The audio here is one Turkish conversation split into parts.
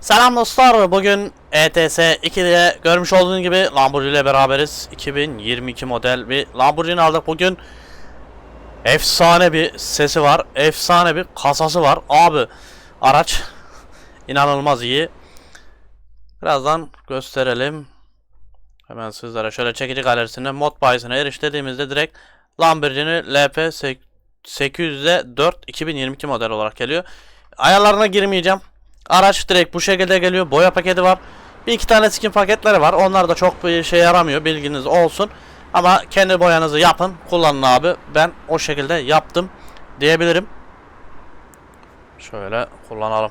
Selam dostlar. Bugün ETS 2'de görmüş olduğunuz gibi Lamborghini ile beraberiz. 2022 model bir Lamborghini aldık bugün. Efsane bir sesi var. Efsane bir kasası var. Abi araç inanılmaz iyi. Birazdan gösterelim. Hemen sizlere şöyle çekici galerisine mod bayisine eriş dediğimizde direkt Lamborghini LP 800'de 4 2022 model olarak geliyor. Ayarlarına girmeyeceğim. Araç direkt bu şekilde geliyor. Boya paketi var. Bir iki tane skin paketleri var. Onlar da çok bir şey yaramıyor. Bilginiz olsun. Ama kendi boyanızı yapın. Kullanın abi. Ben o şekilde yaptım diyebilirim. Şöyle kullanalım.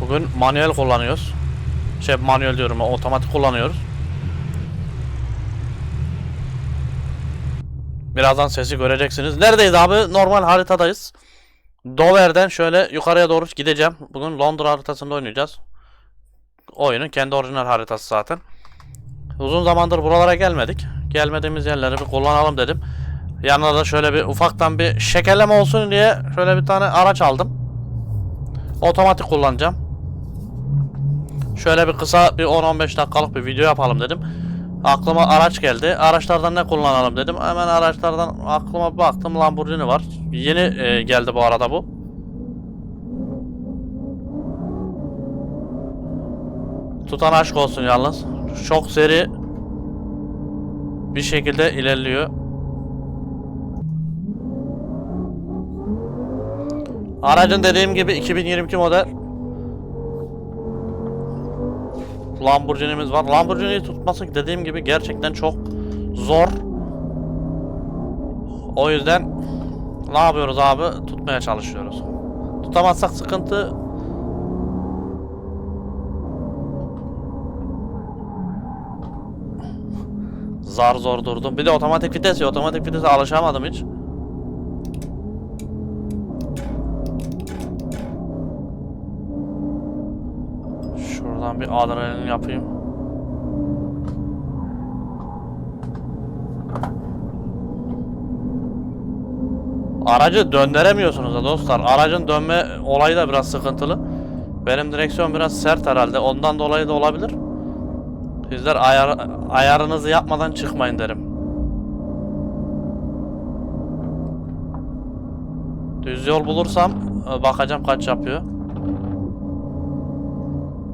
Bugün manuel kullanıyoruz. Şey manuel diyorum otomatik kullanıyoruz. Birazdan sesi göreceksiniz. Neredeyiz abi? Normal haritadayız. Dover'den şöyle yukarıya doğru gideceğim. Bugün Londra haritasında oynayacağız. Oyunun kendi orijinal haritası zaten. Uzun zamandır buralara gelmedik. Gelmediğimiz yerleri bir kullanalım dedim. Yanına da şöyle bir ufaktan bir şekerleme olsun diye şöyle bir tane araç aldım. Otomatik kullanacağım. Şöyle bir kısa bir 10-15 dakikalık bir video yapalım dedim. Aklıma araç geldi. Araçlardan ne kullanalım dedim. Hemen araçlardan aklıma baktım Lamborghini var. Yeni e, geldi bu arada bu. Tutan aşk olsun yalnız. Çok seri bir şekilde ilerliyor. Aracın dediğim gibi 2022 model Lamborghini'miz var. Lamborghini'yi tutması dediğim gibi gerçekten çok zor. O yüzden ne yapıyoruz abi? Tutmaya çalışıyoruz. Tutamazsak sıkıntı. Zar zor durdum. Bir de otomatik vites. Otomatik vitese alışamadım hiç. Şuradan bir adrenalin yapayım. Aracı döndüremiyorsunuz da dostlar. Aracın dönme olayı da biraz sıkıntılı. Benim direksiyon biraz sert herhalde. Ondan dolayı da olabilir. Sizler ayar, ayarınızı yapmadan çıkmayın derim. Düz yol bulursam e, bakacağım kaç yapıyor.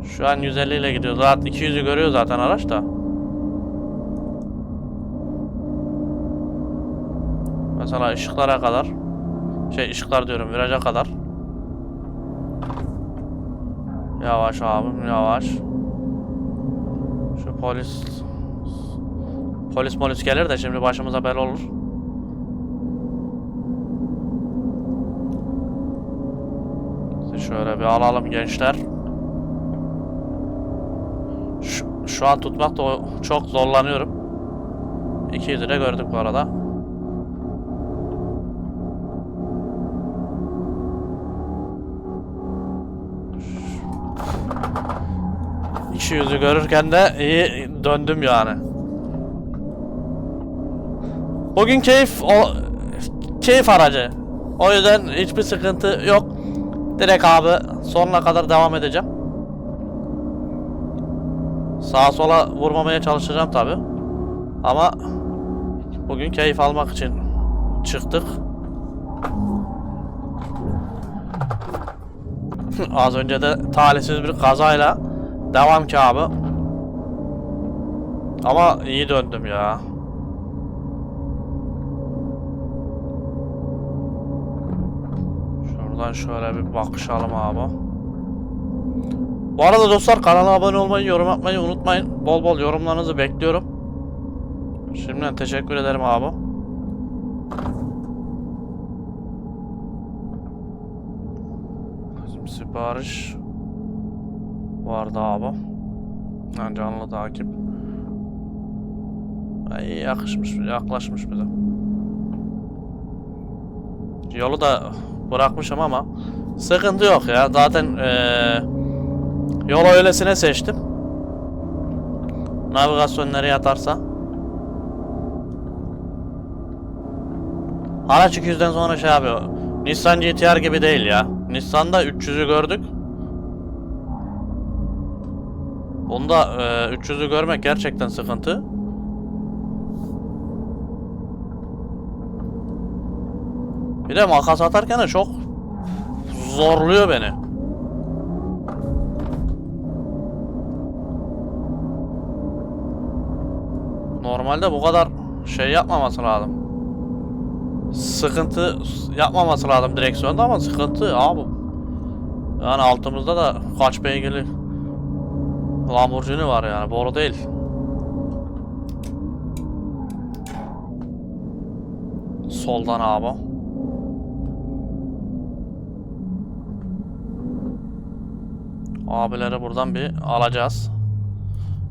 Şu an 150 ile gidiyor. Zaten 200'ü görüyor zaten araç da. Mesela ışıklara kadar. Şey ışıklar diyorum viraja kadar. Yavaş abim yavaş. Şu polis Polis polis gelir de şimdi başımıza bel olur. Şöyle bir alalım gençler. Şu, an tutmakta çok zorlanıyorum. 200 lira gördük bu arada. İki yüzü görürken de iyi döndüm yani. Bugün keyif o keyif aracı. O yüzden hiçbir sıkıntı yok. Direkt abi sonuna kadar devam edeceğim. Sağa sola vurmamaya çalışacağım tabi. Ama bugün keyif almak için çıktık. Az önce de talihsiz bir kazayla devam ki abi. Ama iyi döndüm ya. Şuradan şöyle bir bakışalım abi. Bu arada dostlar kanala abone olmayı, yorum yapmayı unutmayın. Bol bol yorumlarınızı bekliyorum. Şimdiden teşekkür ederim abi. Bizim sipariş vardı abi. Ha, canlı takip. Ay, yakışmış, yaklaşmış bize. Yolu da bırakmışım ama sıkıntı yok ya. Zaten eee Yolu öylesine seçtim. Navigasyon nereye atarsa. Araç 200'den sonra şey yapıyor. Nissan GTR gibi değil ya. Nissan'da 300'ü gördük. Bunda e, 300'ü görmek gerçekten sıkıntı. Bir de makas atarken de çok zorluyor beni. Normalde bu kadar şey yapmaması lazım. Sıkıntı yapmaması lazım direksiyonda ama sıkıntı abi. Yani altımızda da kaç beygirli Lamborghini var yani boru değil. Soldan abi. Abileri buradan bir alacağız.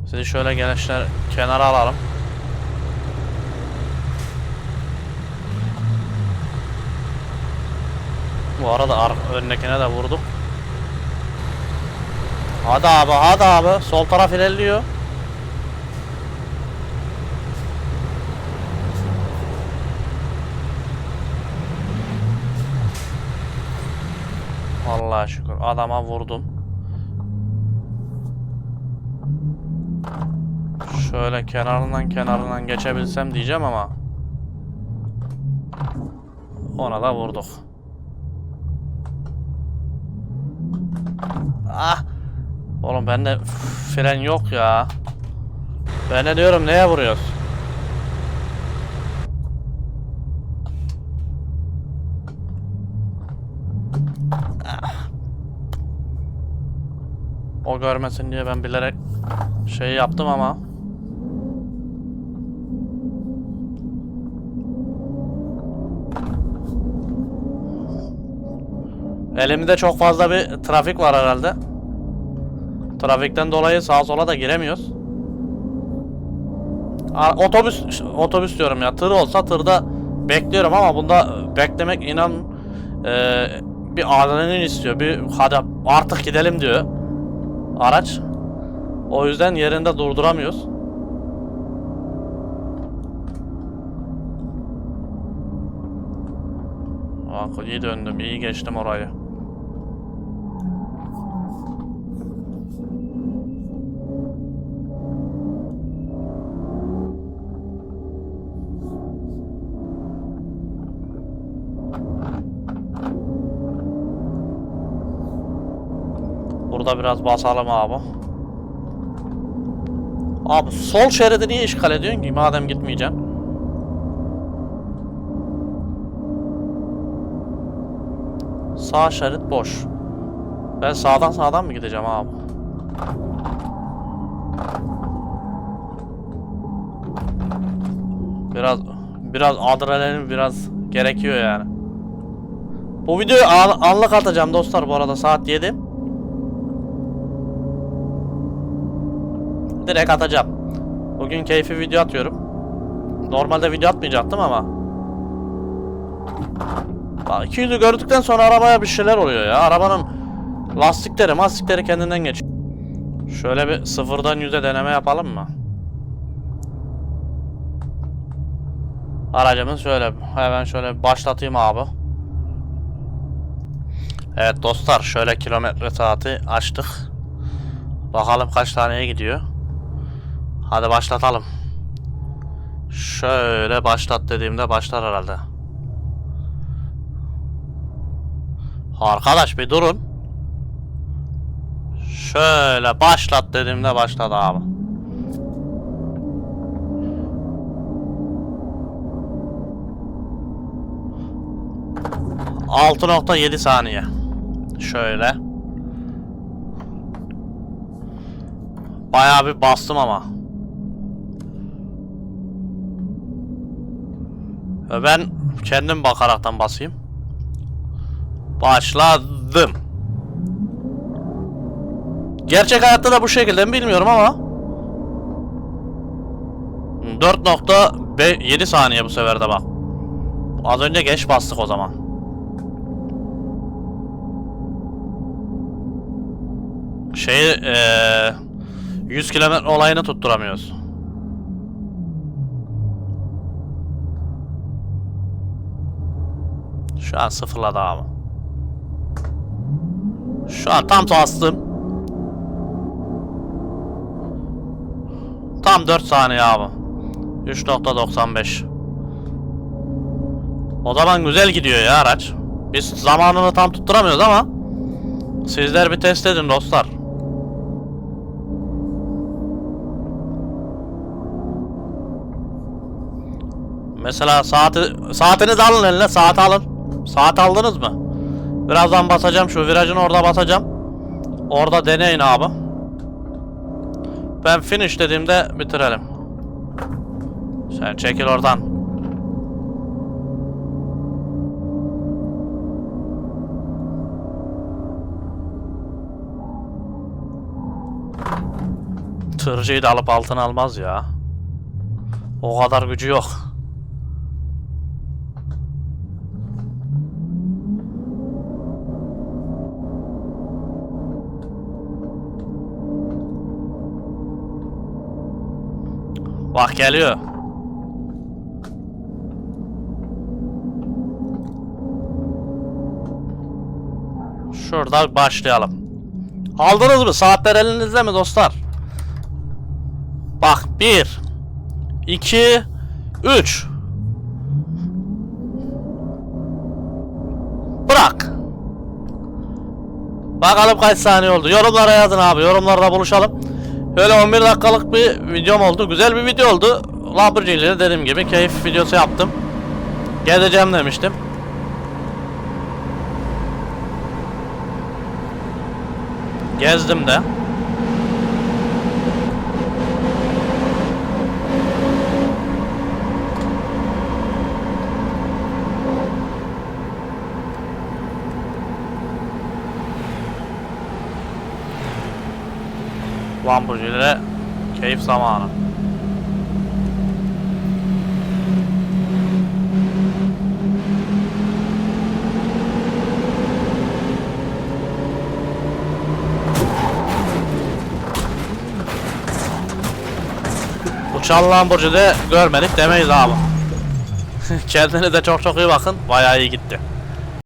Sizi şöyle gençler kenara alalım. Bu arada ar öndekine de vurduk. Hadi abi hadi abi sol taraf ilerliyor. Vallahi şükür adama vurdum. Şöyle kenarından kenarından geçebilsem diyeceğim ama ona da vurduk. Ah! Oğlum bende fren yok ya. Ben de diyorum neye vuruyoruz? Ah. O görmesin diye ben bilerek şey yaptım ama Elimde çok fazla bir trafik var herhalde. Trafikten dolayı sağa sola da giremiyoruz. Otobüs otobüs diyorum ya. Tır olsa tırda bekliyorum ama bunda beklemek inan e, bir adrenalin istiyor. Bir hadi artık gidelim diyor araç. O yüzden yerinde durduramıyoruz. Bak iyi döndüm, iyi geçtim orayı. Burada biraz basalım abi. Abi sol şeridi niye işgal ediyorsun ki madem gitmeyeceksin? Sağ şerit boş. Ben sağdan sağdan mı gideceğim abi? Biraz biraz adrenalin biraz gerekiyor yani. Bu videoyu an- anlık atacağım dostlar bu arada saat 7. Direkt atacağım. Bugün keyfi video atıyorum. Normalde video atmayacaktım ama. Bak 200'ü gördükten sonra arabaya bir şeyler oluyor ya. Arabanın lastikleri, mastikleri kendinden geçiyor. Şöyle bir sıfırdan yüze deneme yapalım mı? Aracımız şöyle hemen şöyle başlatayım abi. Evet dostlar şöyle kilometre saati açtık. Bakalım kaç taneye gidiyor. Hadi başlatalım. Şöyle başlat dediğimde başlar herhalde. Arkadaş bir durun. Şöyle başlat dediğimde başladı abi. Altı nokta yedi saniye. Şöyle. Bayağı bir bastım ama. Ve Ben kendim bakaraktan basayım. Başladım. Gerçek hayatta da bu şekilde mi bilmiyorum ama 4.7 saniye bu sefer de bak. Az önce geç bastık o zaman. Şey eee 100 kilometre olayını tutturamıyoruz. Şu an sıfırladı abi. Şu an tam bastım. Tam 4 saniye abi. 3.95. O zaman güzel gidiyor ya araç. Biz zamanını tam tutturamıyoruz ama sizler bir test edin dostlar. Mesela saati saatinizi alın eline, saat alın. Saat aldınız mı? Birazdan basacağım şu virajın orada basacağım. Orada deneyin abi. Ben finish dediğimde bitirelim. Sen çekil oradan. Tırcıyı da alıp altına almaz ya. O kadar gücü yok. Bak geliyor. Şurada başlayalım. Aldınız mı? Saatler elinizde mi dostlar? Bak 1 2 3 Bırak. Bakalım kaç saniye oldu. Yorumlara yazın abi. Yorumlarda buluşalım. Böyle 11 dakikalık bir videom oldu. Güzel bir video oldu. Lamborghini ile dediğim gibi keyif videosu yaptım. Gezeceğim demiştim. Gezdim de. İle keyif zamanı. Uçan Lamborghini görmedik demeyiz abi. Kendine de çok çok iyi bakın. Bayağı iyi gitti.